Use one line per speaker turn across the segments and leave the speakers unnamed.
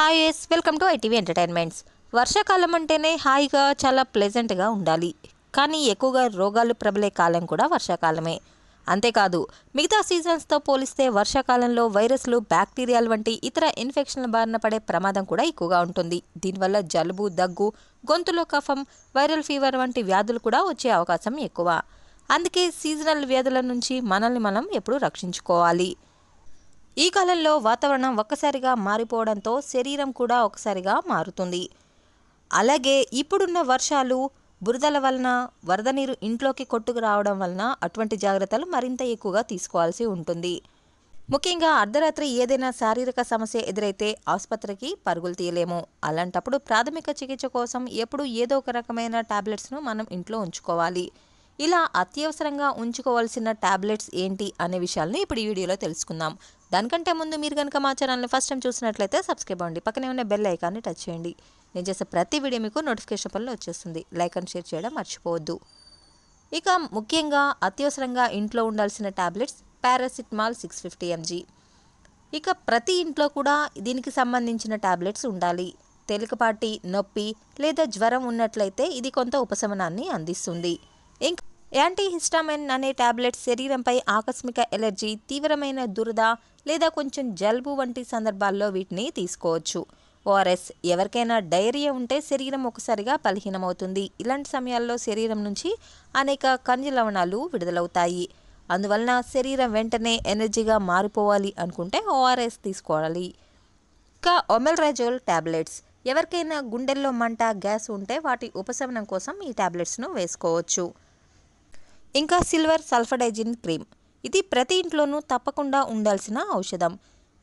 Hi yes welcome to ITV entertainments వర్షాకాలం అంటేనే హాయిగా చాలా ప్లెజెంట్గా ఉండాలి. కానీ ఎక్కువగా రోగాలు ప్రబలే కాలం కూడా వర్షాకాలమే. అంతేకాదు మిగతా సీజన్స్తో పోలిస్తే వర్షాకాలంలో వైరస్లు బ్యాక్టీరియాలు వంటి ఇతర ఇన్ఫెక్షన్ల బారిన పడే ప్రమాదం కూడా ఎక్కువగా ఉంటుంది. దీనివల్ల జలుబు దగ్గు గొంతులో కఫం వైరల్ ఫీవర్ వంటి వ్యాధులు కూడా వచ్చే అవకాశం ఎక్కువ. అందుకే సీజనల్ వ్యాధుల నుంచి మనల్ని మనం ఎప్పుడూ రక్షించుకోవాలి. ఈ కాలంలో వాతావరణం ఒక్కసారిగా మారిపోవడంతో శరీరం కూడా ఒకసారిగా మారుతుంది. అలాగే ఇప్పుడున్న వర్షాలు బురదల వలన వరద నీరు ఇంట్లోకి కొట్టుకు రావడం వలన అటువంటి జాగ్రత్తలు మరింత ఎక్కువగా తీసుకోవాల్సి ఉంటుంది. ముఖ్యంగా అర్ధరాత్రి ఏదైనా శారీరక సమస్య ఎదురైతే ఆసుపత్రికి పరుగులు తీయలేము. అలాంటప్పుడు ప్రాథమిక చికిత్స కోసం ఎప్పుడు ఏదో ఒక రకమైన టాబ్లెట్స్ను మనం ఇంట్లో ఉంచుకోవాలి. ఇలా అత్యవసరంగా ఉంచుకోవాల్సిన ట్యాబ్లెట్స్ ఏంటి అనే విషయాలను ఇప్పుడు ఈ వీడియోలో తెలుసుకుందాం. దానికంటే ముందు మీరు కనుక మా ఛానల్ని ఫస్ట్ టైం చూసినట్లయితే సబ్స్క్రైబ్ అవ్వండి. పక్కనే ఉన్న బెల్ ఐకాన్ని టచ్ చేయండి. నేను చేసే ప్రతి వీడియో మీకు నోటిఫికేషన్ పనులు వచ్చేస్తుంది. లైక్ అండ్ షేర్ చేయడం మర్చిపోవద్దు. ఇక ముఖ్యంగా అత్యవసరంగా ఇంట్లో ఉండాల్సిన tablets paracetamol six fifty mg. ఇక ప్రతి ఇంట్లో కూడా దీనికి సంబంధించిన టాబ్లెట్స్ ఉండాలి. తేలికపాటి నొప్పి లేదా జ్వరం ఉన్నట్లయితే ఇది కొంత ఉపశమనాన్ని అందిస్తుంది. ఇంకా యాంటీహిస్టామిన్ అనే టాబ్లెట్స్ శరీరంపై ఆకస్మిక ఎలర్జీ తీవ్రమైన దురద లేదా కొంచెం జలుబు వంటి సందర్భాల్లో వీటిని తీసుకోవచ్చు. ఓఆర్ఎస్ ఎవరికైనా డైరియా ఉంటే శరీరం ఒకసారిగా బలహీనమవుతుంది. ఇలాంటి సమయాల్లో శరీరం నుంచి అనేక ఖనిజ లవణాలు విడుదలవుతాయి. అందువలన శరీరం వెంటనే ఎనర్జీగా మారిపోవాలి అనుకుంటే ఓఆర్ఎస్ తీసుకోవాలి. ఇంకా ఒమెల్రాజోల్ టాబ్లెట్స్. ఎవరికైనా గుండెల్లో మంట గ్యాస్ ఉంటే వాటి ఉపశమనం కోసం ఈ టాబ్లెట్స్ను వేసుకోవచ్చు. ఇంకా సిల్వర్ సల్ఫడైజిన్ క్రీమ్. ఇది ప్రతి ఇంట్లోనూ తప్పకుండా ఉండాల్సిన ఔషధం.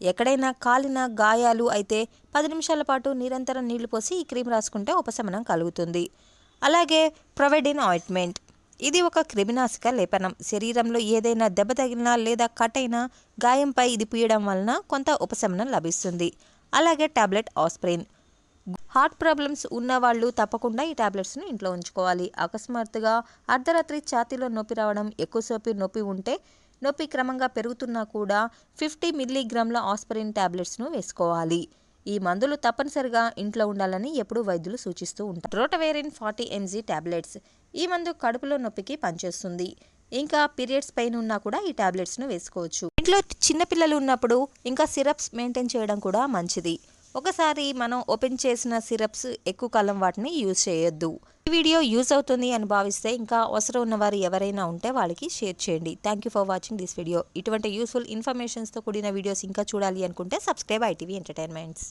ఎక్కడైనా కాలిన గాయాలు అయితే పది నిమిషాల పాటు నిరంతరం నీళ్ళు పోసి ఈ క్రీమ్ రాసుకుంటే ఉపశమనం కలుగుతుంది. అలాగే ప్రొవైడిన్ ఆయింట్మెంట్. ఇది ఒక క్రిమినాశక లేపనం. శరీరంలో ఏదైనా దెబ్బ తగిలినా లేదా కట్ అయినా గాయంపై ఇది పూయడం వలన కొంత ఉపశమనం లభిస్తుంది. అలాగే టాబ్లెట్ ఆస్ప్రిన్. హార్ట్ ప్రాబ్లమ్స్ ఉన్న వాళ్ళు తప్పకుండా ఈ టాబ్లెట్స్ను ఇంట్లో ఉంచుకోవాలి. అకస్మాత్తుగా అర్ధరాత్రి ఛాతీలో నొప్పి రావడం ఎక్కువసేపు నొప్పి ఉంటే నొప్పి క్రమంగా పెరుగుతున్నా కూడా ఫిఫ్టీ మిల్లీగ్రామ్ల ఆస్పరిన్ టాబ్లెట్స్ను వేసుకోవాలి. ఈ మందులు తప్పనిసరిగా ఇంట్లో ఉండాలని ఎప్పుడూ వైద్యులు సూచిస్తూ ఉంటారు. రోటవేరిన్ ఫార్టీ ఎంజీ టాబ్లెట్స్ ఈ మందు కడుపులో నొప్పికి పనిచేస్తుంది. ఇంకా పీరియడ్స్ పెయిన్ ఉన్నా కూడా ఈ టాబ్లెట్స్ను వేసుకోవచ్చు. ఇంట్లో చిన్నపిల్లలు ఉన్నప్పుడు ఇంకా సిరప్స్ మెయింటైన్ చేయడం కూడా మంచిది. ఒకసారి మనం ఓపెన్ చేసిన సిరప్స్ ఎక్కువ కాలం వాటిని యూజ్ చేయొద్దు. ఈ వీడియో యూజ్ అవుతుంది అని భావిస్తే ఇంకా అవసరం ఉన్నవారు ఎవరైనా ఉంటే వాళ్ళకి షేర్ చేయండి. Thank you for watching this video ఇటువంటి యూస్ఫుల్ ఇన్ఫర్మేషన్స్తో కూడిన వీడియోస్ ఇంకా చూడాలి అనుకుంటే సబ్స్క్రైబ్ ఐటీవీ ఎంటర్టైన్మెంట్స్